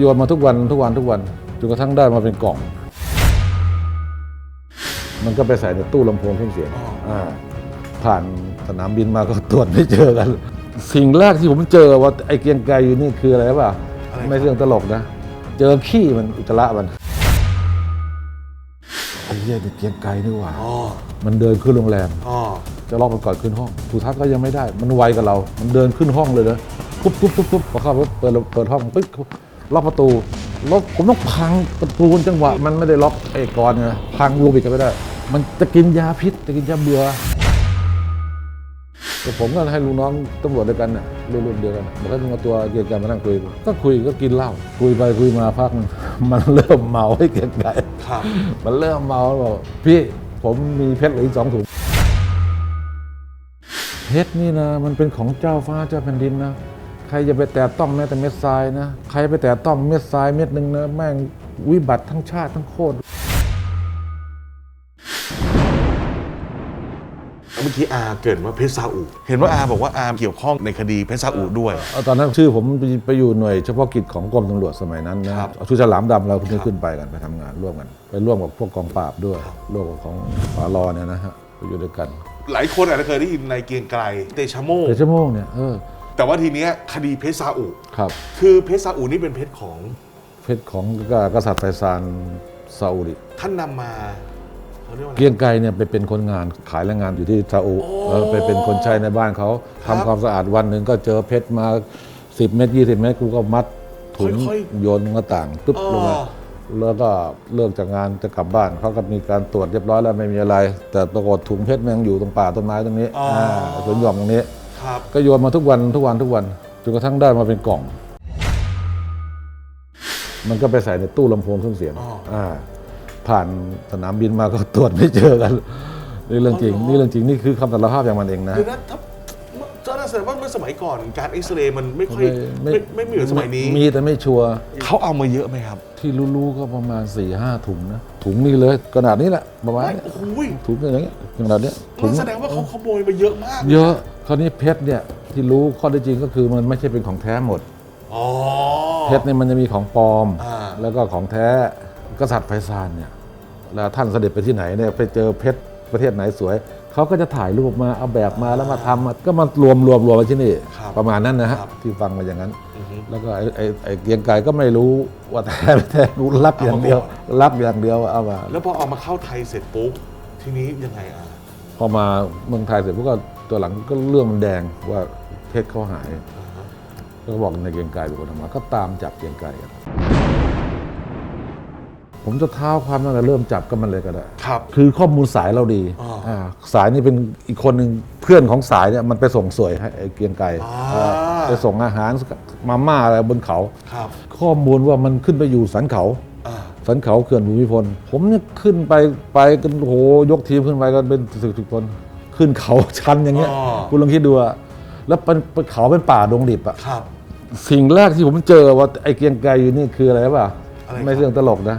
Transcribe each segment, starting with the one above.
โยนมาทุกวันทุกวันทุกวันจนกระทั่งได้มาเป็นกล่อง มันก็ไปใส่ในตู้ลำโพงเครื่องเสียงอ๋ออ่าผ่านสนามบินมาก็ตรวจไม่เจอกัน สิ่งแรกที่ผมเจอว่าไอ้เกรียงไกรอยู่นี่คืออะไรป่ะอะไรครับไม่ใช่เรื่องตลกนะ เจอขี้มันอุจจาระมันไอ้เหี้ยนี่เกรียงไกรนี่หว่าอ๋อมันเดินขึ้นโรงแรมอ๋อจะล็อกมันก่อนขึ้นห้องสุทัศน์ก็ยังไม่ได้ มันไวกับเรา มันเดินขึ้นห้องเลยนะปุ๊บปุ๊บปุ๊บปุ๊บพอเข้าปุ๊บเปิดเปิดห้องปึ๊บ ล็อกประตูล็อกผมต้องพังประตูจังหวะ มันไม่ได้ล็อกไอ้กรไงพังรูบิกก็ไม่ได้ มันจะกินยาพิษจะกินยาเบื่อแต่ผมก็ให้ลูกน้องตำรวจด้วยกันน่ะรุ่นๆเดียวกันน่ะบอกให้มึงเอาตัวเกียรติกันมานั่งคุย ก็คุยก็กินเหล้าคุยไปคุยมาพักหนึ่งมันเริ่มเมาให้เกียรติไก่ครับมันเริ่มเมาแล้วบอกพี่ผมมีเพชรเหลืออีกสองถุงเพชรนี่นะมันเป็นของเจ้าฟ้าเจ้าแผ่นดินนะใครจะไปแตะต้องแม้แต่เม็ดทรายนะ ใครไปแตะต้องเม็ดทรายเม็ดหนึ่งนะแม่งวิบัติทั้งชาติทั้งโคตรเมื่อกี้อาเกริดว่าเพชรซาอุ เห็นว่าอาบอกว่าอาเกี่ยวข้องในคดีเพชรซาอุด้วยเอาตอนนั้นชื่อผมไปไปอยู่หน่วยเฉพาะกิจของกรมตำรวจสมัยนั้นนะครับเอาชุดฉลามดำเราขึ้นขึ้นไปกันไปทำงานร่วมกัน ไปร่วมกับพวกกองปราบด้วย ร่วมกับของปารอเนี่ยนะฮะไปอยู่ด้วยกัน หลายคนอาจจะเคยได้ยินในเกรียงไกรเตชะโมกแต่ชั่วโมงเนี่ยเออ แต่ว่าทีเนี้ยคดีเพชรซาอุครับ คือเพชรซาอุนี่เป็นเพชรของเพชรของกษัตริย์ไฟซานซาอุดิท่านนำมาเขาเรียกว่าอะไร เกรียงไกรเนี่ยไปเป็นคนงานขายแรงงานอยู่ที่ซาอุโอ้แล้วไปเป็นคนใช้ในบ้านเขาครัทำบความสะอาดวันหนึ่งก็เจอเพชรมา 10 เม็ด20 เม็ดกูก็มัดถุงค่อยโยนลงหน้าต่างตึ๊บอ๋อ ลงมาแล้วก็เลิกจากงานจะกลับบ้านเขาก็มีการตรวจเรียบร้อยแล้วไม่มีอะไร แต่ปรากฏถุงเพชรมันยังอยู่ตรงป่าต้นไม้ตรงนี้อ๋ออ่าสวนหย่อมตรงนี้ครับ ก็โยนมาทุกวันทุกวันทุกวันจนกระทั่งได้มาเป็นกล่อง มันก็ไปใส่ในตู้ลำโพงเครื่องเสียงอ๋ออ่าผ่านสนามบินมาก็ตรวจไม่เจอกันนี่เรื่องจริงอ๋อเหรอนี่เรื่องจริงนี่คือคำสารภาพอย่างมันเองนะคือนั้นถ้าเจ้าน่าแสดงว่าเมื่อสมัยก่อนการเอ็กซเรย์มันไม่ค่อยไม่ไม่ไม่ไม่เหมือนสมัยนี้ มีแต่ไม่ชัวร์เขาเอามาเยอะไหมครับ ที่รู้ๆก็ประมาณ4ี่ห้าถุงนะ ถุงนี่เลยขนาดนี้แหละประมาณไม่เนี้ยโอ้โหถุงอย่างเงี้ยขนาดเนี้ยถุนั่งนแสดงว่าเขาขโมยมาเยอะมาก เยอะคราวนี้เพชรเนี่ยที่รู้ข้อเท็จจริงก็คือมันไม่ใช่เป็นของแท้หมดอ๋อเพชรเนี่ยมันจะมีของปลอมอ่าแล้วก็ของแท้กษัตริย์ไฟซานเนี่ยแล้วท่านเสด็จไปที่ไหนเนี่ยไปเจอเพชรประเทศไหนสวย เขาก็จะถ่ายรูปมาเอาแบบมาแล้วมาทำมาก็มารวมรวมรวมมาที่นี่ครับประมาณนั้นนะฮะครับที่ฟังมาอย่างนั้นอือฮึแล้วก็ไอ้ไอ้ไอ้เกรียงไก่ก็ไม่รู้ว่าแท้ไม่แท้รู้รับอย่างเดียวเอามาก่รับอย่างเดียวเอามาแล้วพอเอามาเข้าไทยเสร็จปุ๊บทีนี้ยังไงอะพอมาเมืองไทยเสร็จพวกก็ตัวหลังก็เรื่องมันแดงว่าเพชรเขาหายอ่าฮะก็บอกในเกรียงไกรเป็นคนทำมาก็ตามจับเกรียงไกรกันผมจะเท้าความตั้งแต่เริ่มจับก็มันเลยก็ได้ครับ คือข้อมูลสายเราดี อ๋ออ่าสายนี่เป็นอีกคนหนึ่งเพื่อนของสายเนี่ยมันไปส่งสวยให้ไอ้เกรียงไกรอ่า เออไปส่งอาหารมาม่าอะไรบนเขา ครับข้อมูลว่ามันขึ้นไปอยู่สันเขา อ่าสันเขาเขื่อนภูมิพล ผมเนี่ยขึ้นไปไปกันโอ้โหยกทีมขึ้นไปกันเป็นสิบสิบคน ขึ้นเขาชันอย่างเงี้ยอ๋อคุณลองคิดดูอะแล้วเป็นเป็นเขาเป็นป่าดงดิบอะครับ สิ่งแรกที่ผมเจอว่าไอ้เกรียงไกรอยู่นี่คืออะไรป่ะ อะไรครับ ไม่ใช่เรื่องตลกนะ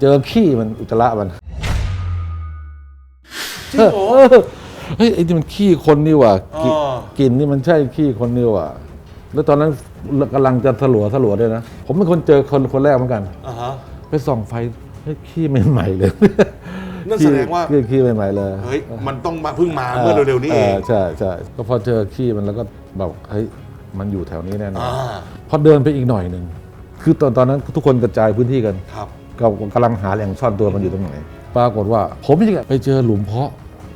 เจอขี้มันอุจจาระมัน จริงเหรอ เออเฮ้ยไอ้นี่มันขี้คนนี่หว่ะกลิอ๋อกลิ่นนี่มันใช่ขี้คนนี่หว่ะแล้วตอนนั้นกำลังจะสลัวสลัวด้วยนะ ผมเป็นคนเจอคนคนแรกเหมือนกัน อ่าฮะ ไปส่องไฟเฮ้ยขี้ใหม่ๆเลยนั่นแสดงว่า ขี้ขี้ใหม่ๆเลย เฮ้ยมันต้องมาเพิ่งมาเมื่อเร็วๆนี้เองใช่ใช่ก็พอเจอขี้มันแล้วก็แบบเฮ้ยมันอยู่แถวนี้แน่นอนอ่าพอเดินไปอีกหน่อยหนึ่งคือตอนตอนนั้นทุกคนกระจายพื้นที่กันครับ ก็กำลังหาแหล่งซ่อนตัวมันอยู่ตรงไหน ปรากฏว่า ผมยังไปเจอหลุมเพาะ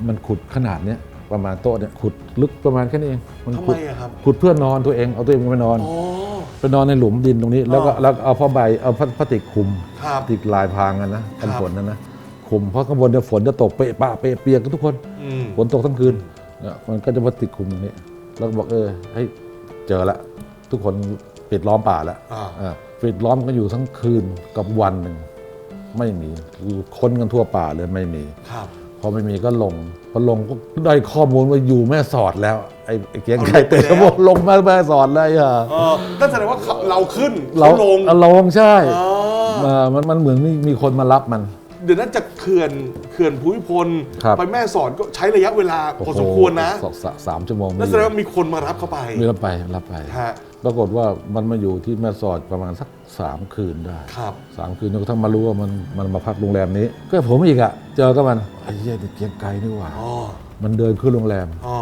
มันขุดขนาดเนี้ยประมาณโต๊ะเนี่ยขุดลึกประมาณแค่นี้เองมันทำไมขุดอะครับ ขุดเพื่อนอนตัวเองเอาตัวเองไปนอนอ๋อ ไปนอนในหลุมดินตรงนี้ แล้วก็อ๋อ แล้วเอาผ้าใบเอาพลาพลาสติกคลุม ครับ ติกลายพรางกันนะกันครับ ฝนนั่นนะคลุมเพราะข้างบนเนี่ยฝนจะตกเปะปะเปะเปียกกันทุกคน อืมฝนตกทั้งคืนเนี่ยมันก็จะมาติดคลุมตรงนี้ แล้วก็บอกเออให้ยเจอละ ทุกคนปิดล้อมป่าแล้วอ่า อ่าปิดล้อมกันอยู่ทั้งคืนกับวันหนึ่ง ไม่มีคือค้นกันทั่วป่าเลยไม่มีครับ พอไม่มีก็ลงพอลงก็ได้ข้อมูลว่าอยู่แม่สอดแล้วไอ้ไอ้เกียงไก่เอาลงไปเตะแล้วบอกลงมาแม่สอดเลยอะเออนั่นแสดงว่าเขาเราขึ้นเราเขาลงเอาลงใช่อ๋อมามันมันเหมือนมีมีคนมารับมัน เดี๋ยวนั้นจากเขื่อนเขื่อนภูมิพล ครับ ไปแม่สอดก็ใช้ระยะเวลาพอสมควรนะ โอ้โหสองสามชั่วโมงนั่นแสดงว่ามีคนมารับเข้าไปมีรับไปรับไป ฮะ ปรากฏว่ามันมาอยู่ที่แม่สอดประมาณสักสามคืนได้ครับสามคืนจนกระทั่งมารู้ว่ามันมันมาพักโรงแรมนี้ ก็ผมอีกอะเจอก็มันไอ้เหี้ยนี่เกรียงไกรนี่หว่าอ๋อมันเดินขึ้นโรงแรม อ๋อ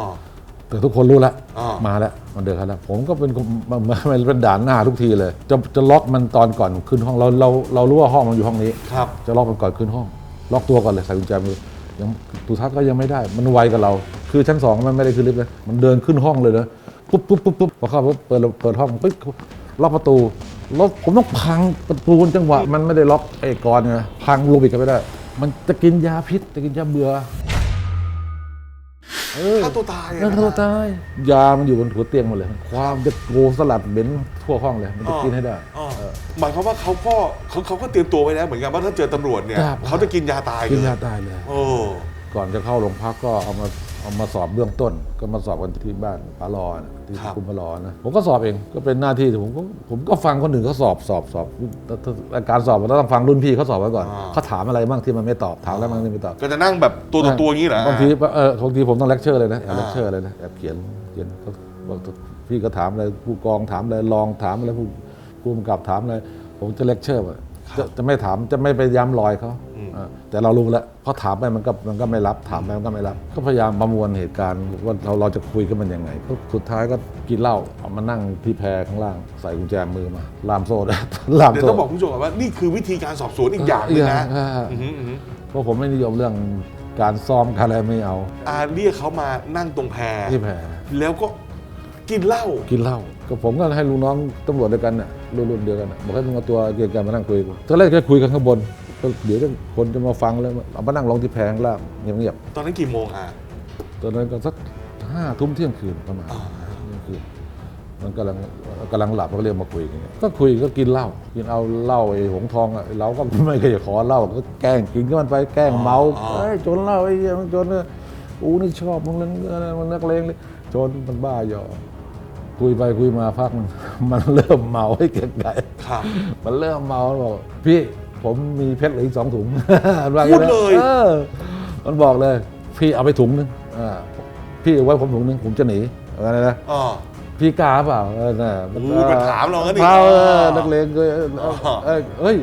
แต่ทุกคนรู้แล้วอ่าม มาแล้วมันเดินเข้าแล้วผมก็เป็นคนมันมันมันเป็นด่านหน้าทุกทีเลย จะจะล็อกมันตอนก่อนขึ้นห้องเราเราเรารู้ว่าห้องมันอยู่ห้องนี้ ครับ จะล็อกมันก่อนขึ้นห้อง ล็อกตัวก่อนเลยใส่กุญแจมือยังตูทัศน์ก็ยังไม่ได้ มันไวกับเรา คือชั้นสองมันไม่ได้ขึ้นลิฟต์เลยมันเดินขึ้นห้องเลยนะ ปุ๊บปุ๊บปุ๊บปุ๊บพอเข้าปุ๊บเปิดเปิดห้องปุ๊บล็อกประตูล็อกผมต้องพังประตูจังหวะ มันไม่ได้ล็อกไอ้กรไงพังลูบิกก็ไม่ได้ มันจะกินยาพิษจะกินยาเบื่อเออฆ่าตัวตายอะนั่นเขาตาย ยา มันอยู่บนหัวเตียงหมดเลย ความจะโกสลัดเหม็นทั่วห้องเลย มันจะกินให้ได้อ๋อหมายความว่าเขาก็เขาเขาก็เตรียมตัวไว้แล้วเหมือนกันว่าถ้าเจอตำรวจเนี่ยครับเขาจะกินยาตาย กินเลยยาตายเลยโอ้ก่อนจะเข้าโรงพักก็เอามา เอามาสอบเบื้องต้น ก็มาสอบกันที่บ้านปารอนะที่คุมปารอนะผมก็สอบเองก็เป็นหน้าที่ที่ผมก็ผมก็ฟังคนอื่นเขาสอบสอบสอบแต่แต่การสอบมันต้องฟังรุ่นพี่เขาสอบไว้ก่อนเขาถามอะไรบ้างที่มันไม่ตอบถามอะไรบ้างที่ไม่ตอบ ก็จะนั่งแบบตัวต่อตัวอย่างนี้เหรอ บางทีเออบางทีผมต้องเลคเชอร์เลยนะแอบอ่าเลคเชอร์เลยนะแอบเขียนเขียนเขาบอกพี่ก็ถามอะไรผู้กองถามอะไรรองถามอะไรผู้ผู้กำกับถามอะไรผมจะเลคเชอร์จะจะไม่ถามจะไม่ไปย้ำรอยเขาอ่า แต่เรารู้แล้วเพราะถามไปมันก็มันก็ไม่รับถามไปมันก็ไม่รับ ก็พยายามประมวลเหตุการณ์ว่าเราเราจะคุยกันมันยังไงก็สุดท้ายก็กินเหล้าเอามานั่งที่แพข้างล่างใส่กุญแจมือมาล่ามโซ่ได้ล่ามเดี๋ยวโซ่ต้องบอกคุณผู้ชมก่อนว่านี่คือวิธีการสอบสวนอีกอย่างหนึงนะอ่าอือหืออือหือเพราะผมไม่นิยมเรื่องการซ้อมการอะไรไม่เอาอาเรียกเขามานั่งตรงแพที่แพแล้วก็กินเหล้ากินเหล้าก็ผมก็ให้ลูกน้องตำรวจด้วยกันน่ะรุ่นรุ่นเดียวกันน่ะบอกให้มึงเอาตัวเกียร์กันมานั่งคุยกันตอนแรกแค่คุยกันข้างบนก็ เดี๋ยวคนจะมาฟังแล้วเอามานั่งลงที่แพงล่างเงียบตอนนั้นกี่โมงอะๆตอนนั้นก็สักห้าทุ่มเที่ยงคืนประมาณอ่าเที่ยงคืนมันกำลังกำลังหลับก็เรียกมาคุยกันเนี่ยก็คุยก็กินเหล้ากินเอาเหล้าไอ้หงทองอะเราก็ไม่เคยขอเหล้าก็แกล้งกินก็มันไปแกล้งเมาเอ้ยจนเหล้าไอ้เหี้ยมันจนเนี่ยอูนี่ชอบมึงเล่นมันนักเลงเลยจนมันบ้าหยอคุยไปคุยมาพักมันมันเริ่มเมาให้เก่งไก่ครับมันเริ่มเมาแล้วบอกพี่ ผมมีเพชรเหลืออีกสองถุงมันว่าอพูย่าดงนั้นเลยออมันบอกเลย พี่เอาไปถุงนึงอ่าพี่เอาไว้ผมถุงนึงผมจะหนีอะไรนะอ๋อพี่กล้าเปล่าเออน่ะโอ้โหไปถามเรางั้นอีกเปล่าเอออ๋อนักเลงเลยเออเออเออเอ้ย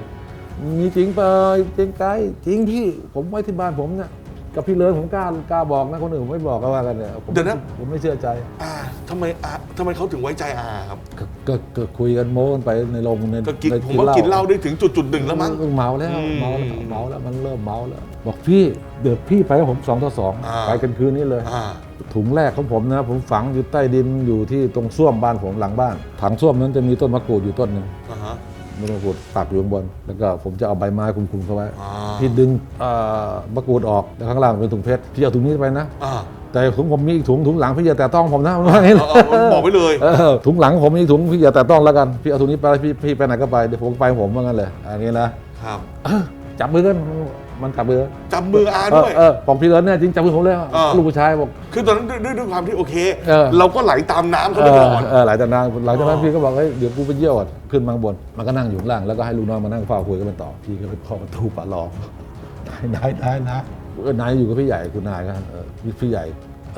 มีจริงเปล่าจริงไกลจริงพี่ผมไว้ที่บ้านผมเนี่ย กับพี่เลิศผมกล้ากล้าบอกนะคนอื่นผมไม่บอกก็ว่ากันเนี่ยผมเดี๋ยวนะ ผมไม่เชื่อใจอาทำไมอาทำไมเขาถึงไว้ใจอาครับก็ก็ก็คุยกันโม้กันไปในโรงในก็กินในผมว่ากินเหล้าได้ถึงจุดจุดๆหนึ่งแล้วมั้ง เมาแล้วอืมเมาแล้วเมาแล้วมันเริ่มเมาแล้ว บอกพี่เดี๋ยวพี่ไปกับผมสองต่อสองอ่า ไปกันคืนนี้เลย อ่า ถุงแรกของผมนะ ผมฝังอยู่ใต้ดินอยู่ที่ตรงส้วมบ้านผมหลังบ้าน ถังส้วมนั้นจะมีต้นมะกรูดอยู่ต้นหนึ่ง อ่าฮะต้นมะกรูดปักอยู่ข้างบน แล้วก็ผมจะเอาใบไม้คลุมๆเข้าไว้อ่าพี่ดึงเอ่อมะกรูดออกแล้วข้างล่างเป็นถุงเพชรพี่เอาถุงนี้ไปนะ อ่าแต่ถุงผมมีอีกถุงถุงหลังพี่อย่าแต่ต้องผมนะมันว่าอย่างนี้เอาเอาบอกไว้เลย เออถุงหลังผมมีถุงพี่อย่าแต่ต้องแล้วกันพี่เอาถุงนี้ไปพี่พี่ไปไหนก็ไปเดี๋ยวผมไปผมว่างั้นเลยอันนี้นะครับ เออจับมือกัน มันจับมือจับมืออาเอด้อวยเออของพี่เลิศเนี่ยจริงจับมือผมเลยอ่าลูกผู้ชายบอกคือตอนนั้นด้วยด้วยด้วยความที่โอเคเออเราก็ไหลตามน้ำเขาเอไปอก่อนเออหลังจากนั้นหลังจากนั้นอ๋อพี่ก็บอกเฮ้ยเดี๋ยวกูไปเยี่ยวอะขึ้นมาข้างบน มันก็นั่งอยู่ข้างล่างแล้วก็ให้ลูกน้องมานั่งเฝ้าคุยกันต่อพี่ก็ไปเคาะประตูปะรองนายนายนายเออนายอยู่กับพี่ใหญ่คุณนายกันเออพี่พี่ใหญ่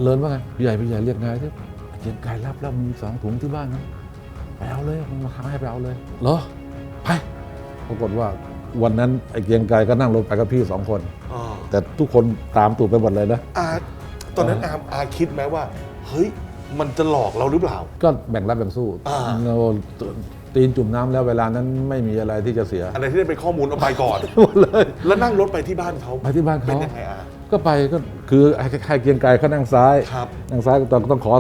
เลินว่าไงพี่ใหญ่พี่ใหญ่เรียกนายที่เกียงไกรรับแล้วมีสองถุงที่บ้านนะไปเอาเลยมันมาค้างให้ไปเอาเลยเหรอไปปรากฏว่า วันนั้นไอ้เกียงไกรก็นั่งรถไปกับพี่สองคน อ่าแต่ทุกคนตามตูดไปหมดเลยนะ อาตอนนั้นอาอาคิดไหมว่า เฮ้ย มันจะหลอกเราหรือเปล่า ก็แบ่งรับแบ่งสู้อ่า เราตีนจุ่มน้ำแล้วเวลานั้นไม่มีอะไรที่จะเสีย อะไรที่ได้เป็นข้อมูลเอาไปก่อน หมดเลย แล้วนั่งรถไปที่บ้านเขาไปที่บ้านเป็นเขายังไงอา ก็ไปก็คือให้ให้เกรียงไกรเขานั่งซ้าย ครับ นั่งซ้ายต้องต้องขอ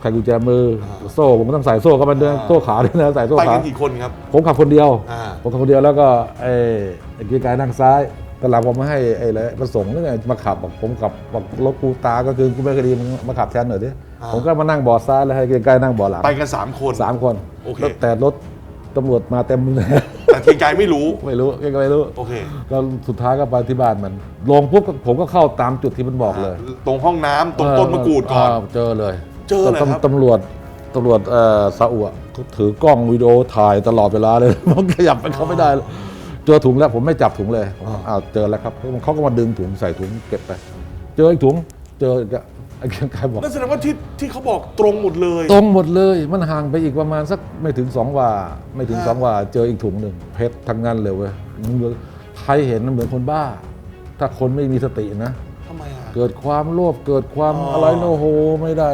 ไขกุญแจมืออาโซ่ผมก็ต้องใส่โซ่ก็มันเดินอ่า โซ่ขาด้วยนะใส่โซ่ไปขากันกี่คนครับ ผมขับคนเดียว อ่า ผมขับคนเดียวแล้วก็ไอ้ไอ้เกรียงไกรนั่งซ้ายตอนหลังผมมาให้ไอ้อะไรมาส่งนึกไงมาขับบอกผมขับบอกรถกูตาก็คือกูไม่เคยดีมึงมาขับแทนหน่อยดิอ่า ผมก็มานั่งเบอดซ้ายแล้วให้เกรียงไกรนั่งเบอดหลังไปกันสามคน สามคนโอเค แล้วแต่รถตำรวจมาเต็มเลยแต่เกียงไกรไม่รู้ ไม่รู้เกรียงไกรไม่รู้ โอเคก็สุดท้ายก็ไปที่บ้านมัน ลงปุ๊บก็ผมก็เข้าตามจุดที่มันบอกเลยตรงห้องน้ำตรงต้นมะกรูดก่อนาเจอเลย เจอเลยครับตำตำรวจตำรวจเอ่อซาอุอะเขาถือกล้องวิดีโอถ่ายตลอดเวลาเลยมันขยับไปเขาไม่ได้เลยเจอถุงแล้วผมไม่จับถุงเลยผมว่าอ้าวเจอแล้วครับเขาก็มาดึงถุงใส่ถุงเก็บไป เจออีกถุงเจออีกอะไอ้เกรียงไกรบอก นั่นแสดงว่าที่ที่เขาบอกตรงหมดเลย ตรงหมดเลยมันห่างไปอีกประมาณสักไม่ถึงสองวาไม่ถึงฮะสองวาเจออีกถุงหนึ่งเพชรทั้งนั้นเลยเว้ยมึงเหมือนใครเห็นมันเหมือนคนบ้า ถ้าคนไม่มีสตินะ ทำไมอะ เกิดความโลภเกิดความอ๋ออ อะไรโนโหไม่ได้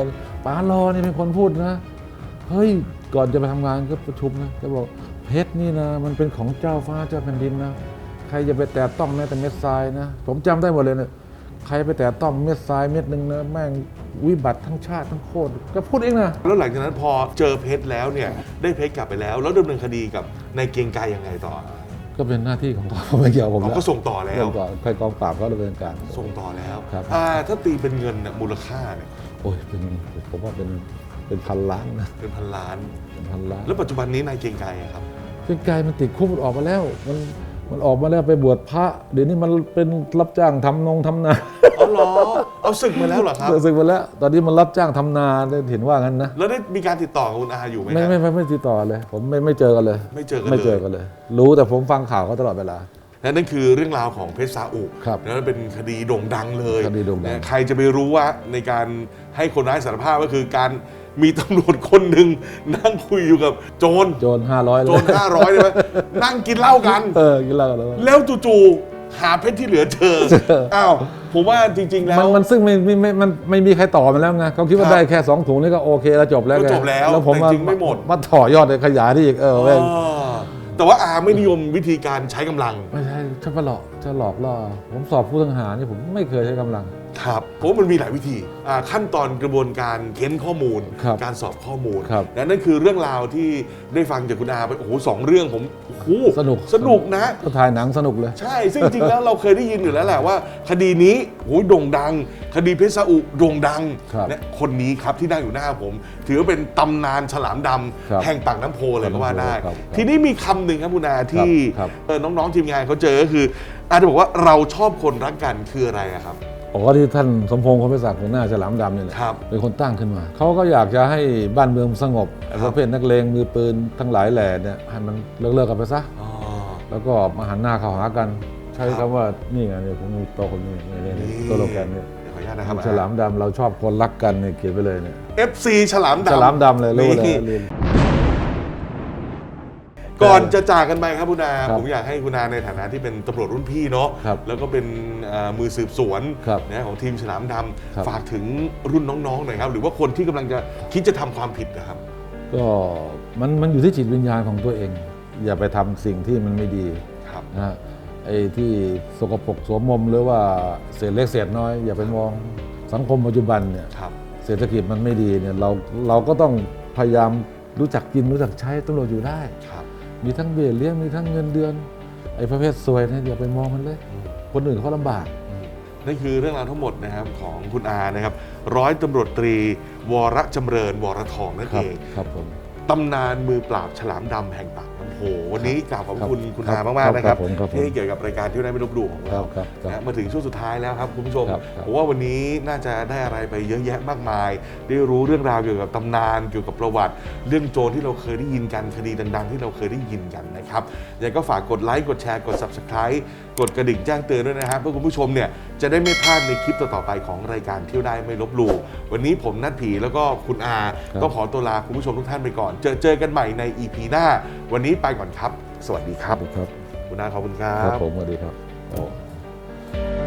ป๋าลอนี่เป็นคนพูดนะ เฮ้ยก่อนจะไปทำงานก็ประชุมนะก็บอกเพชรนี่นะ มันเป็นของเจ้าฟ้าเจ้าแผ่นดินนะ ใครจะไปแตะต้องแม้แต่เม็ดทรายนะ ผมจำได้หมดเลยนะใครไปแตะต้องเม็ดทรายเม็ดหนึ่งนะแม่งวิบัติทั้งชาติทั้งโคตรก็พูดเองนะแล้วหลังจากนั้นพอเจอเพชรแล้วเนี่ยได้เพชรกลับไปแล้ว แล้วดำเนินคดีกับนายเกรียงไกรยังไงต่อ ก็เป็นหน้าที่ของเขาไม่เกี่ยวกับผมเขาแล้วก็ส่งต่อแล้วเรื่องก่อนใครกองปราบก็ดำเนินการส่งต่อแล้วครับอ่าถ้าตีเป็นเงินน่ะมูลค่าเนี่ยโอ้ยเป็นผมว่าเป็นเป็นพันล้านนะเป็นพันล้าน เป็นพันล้านแล้วปัจจุบันนี้นายเกรียงไกรอะครับ เกรียงไกรมันติดคุกมันออกมาแล้ว มันมันออกมาแล้วไปบวชพระเดี๋ยวนี้มันเป็นรับจ้างทำนงทำนาอ๋อเหรอเอาศึกมาแล้วเหรอครับสึกไปแล้ว ตอนนี้มันรับจ้างทำนาได้เห็นว่างั้นนะแล้วได้มีการติดต่อกับคุณอาอยู่ไหมไม่ฮะไม่ไม่ไม่ติดต่อเลย ผมไม่ไม่เจอกันเลย ไม่เจอกันเลย ไม่เจอกันเลย รู้แต่ผมฟังข่าวเขาตลอดเวลา และนั่นคือเรื่องราวของเพชรซาอุครับแล้วเป็นคดีโด่งดังเลยคดีโด่งดัง นะใครจะไปรู้ว่าในการให้คนร้ายสารภาพก็คือการมีตำรวจคนหนึ่งนั่งคุยอยู่กับโจรโจรห้าร้อยเลโจยรห้าร้อยเลยไหมนั่งกินเหล้ากัน เออกินเหล้ากันแล้ว แล้วจู่ๆหาเพชรที่เหลือเจอเจออ้าวผมว่าจริง ๆ แล้ว มันมันซึ่งไม่ไม่ไม่มันไม่มีใครต่อมันแล้วไงเขาคิดว่าครับได้แค่สองถุงนี่ก็โอเคแล้วจบแล้วก็ไงจบแล้วแล้วผมแต่มาจริงไม่หมด มาต่อยอดเลยขยายได้อีกเออแม่งอ่า แต่ว่าอาไม่นิยมวิธีการใช้กำลัง ไม่ใช่จะมาหลอกจะหลอกล่อผมสอบผู้ต้องหานี่ผมไม่เคยใช้กำลัง ครับเพราะว่ามันมีหลายวิธีอ่าขั้นตอนกระบวนการเค้นข้อมูล ครับการสอบข้อมูลครับและนั่นคือเรื่องราวที่ได้ฟังจากคุณอาไปโอ้โหสองเรื่องผมโอ้โหสนุก สนุกนะ ก็ถ่ายหนังสนุกเลย ใช่ ซึ่งจริงๆแล้วเราเคยได้ยินอยู่แล้วแหละว่า คดีนี้โอ้ยโด่งดัง คดีเพชรซาอุโด่งดังครับ และคนนี้ครับที่นั่งอยู่หน้าผม ถือว่าเป็นตำนานฉลามดำครับแห่งปากน้ำโพเลยก็ว่าได้ครับครับทีนี้มีคำหนึ่งครับคุณอาที่ครับ เออน้องๆทีมงานเขาเจอก็คือ อาจจะบอกว่าเราชอบคนรักกันคืออะไรอะครับ อ๋อที่ท่านสมพงษ์คนพิศักดิ์หัวหน้าฉลามดำเนี่ยแหละครับ เป็นคนตั้งขึ้นมา เขาก็อยากจะให้บ้านเมืองสงบไอ้ครัปบระเภทนักเลงมือปืนทั้งหลายแหล่เนี่ยให้มันเลิกเลิกๆกันไปซะ อ๋อ แล้วก็มาหันหน้าเข้าหากัน ใช้ครัคำบว่านี่ไงเนี่ยผมมีตัวคนนี้นี่นี่นี่ ตัวโลแกนเนี่ยเดี๋ยวขออนุญาตนะครับฉลามดำเราชอบคนรักกันเนี่ยเขียนไปเลยเนี่ย FC ฉลามดำฉลามดำเลยรู้เลยนี่ เรียน ก่อนจะจากกันไปครับคุณอาครับผมอยากให้คุณอาในฐานะที่เป็นตำรวจรุ่นพี่เนาะครับแล้วก็เป็นเอ่อมือสืบสวนครับนะของทีมฉลามดครับำฝากถึงรุ่นน้องๆหน่อยครับ หรือว่าคนที่กำลังจะคิดจะทำความผิดนะครับ ก็มันมันอยู่ที่จิตวิญญาณของตัวเอง อย่าไปทำสิ่งที่มันไม่ดีครับ นะฮะไอ้ที่สกปรกสวมมมหรือว่าเศษเล็กเศษน้อย อย่าไปมองสังคมปัจจุบันเนี่ยครับ เศรษฐกิจมันไม่ดีเนี่ยเราเราก็ต้องพยายามรู้จักกินรู้จักใช้ตำรวจอยู่ได้ ครับ มีทั้งเบี้ยเลี้ยงมีทั้งเงินเดือน ไอ้ประเภทซวยเนี่ยอย่าไปมองมันเลยอืมคนอื่นเขาลำบาก นั่นคือเรื่องราวทั้งหมดนะครับของคุณอานะครับ ร้อยตำรวจตรี วรจำเริญ วรทองนั่นครัเอบงครับผม ตำนานมือปราบฉลามดำแห่งปากน้ำ โพวันนี้กราบขอบคุณครับคุณครัอาบมากๆนะครับครับผมครับผม ที่ให้เกี่ยวกับรายการที่ได้ไม่ลบหลู่ของครัเรา บครับครับ นะมาถึงช่วงสุดท้ายแล้วครับคุณผู้ชมครับครับผมว่าวันนี้น่าจะได้อะไรไปเยอะแยะมากมาย ได้รู้เรื่องราวเกี่ยวกับตำนานเกี่ยวกับประวัติ เรื่องโจรที่เราเคยได้ยินกันคดีดังๆ ที่เราเคยได้ยินกันนะครับยังไงก็ฝากกดไลค์กดแชร์กด subscribe กดกระดิ่งแจ้งเตือนด้วยนะครับเพื่อคุณผู้ชมเนี่ยจะได้ไม่พลาดในคลิปต่อๆไปของรายการเที่ยวได้ไม่ลบหลู่วันนี้ผมนัดผีแล้วก็คุณอาครับต้องขอตัวลาคุณผู้ชมทุกท่านไปก่อน เจอเจอกันใหม่ใน EP หน้า วันนี้ไปก่อนครับ สวัสดีครับ ครับ คุณอาขอบคุณครัครับบผมสวัสดีครับ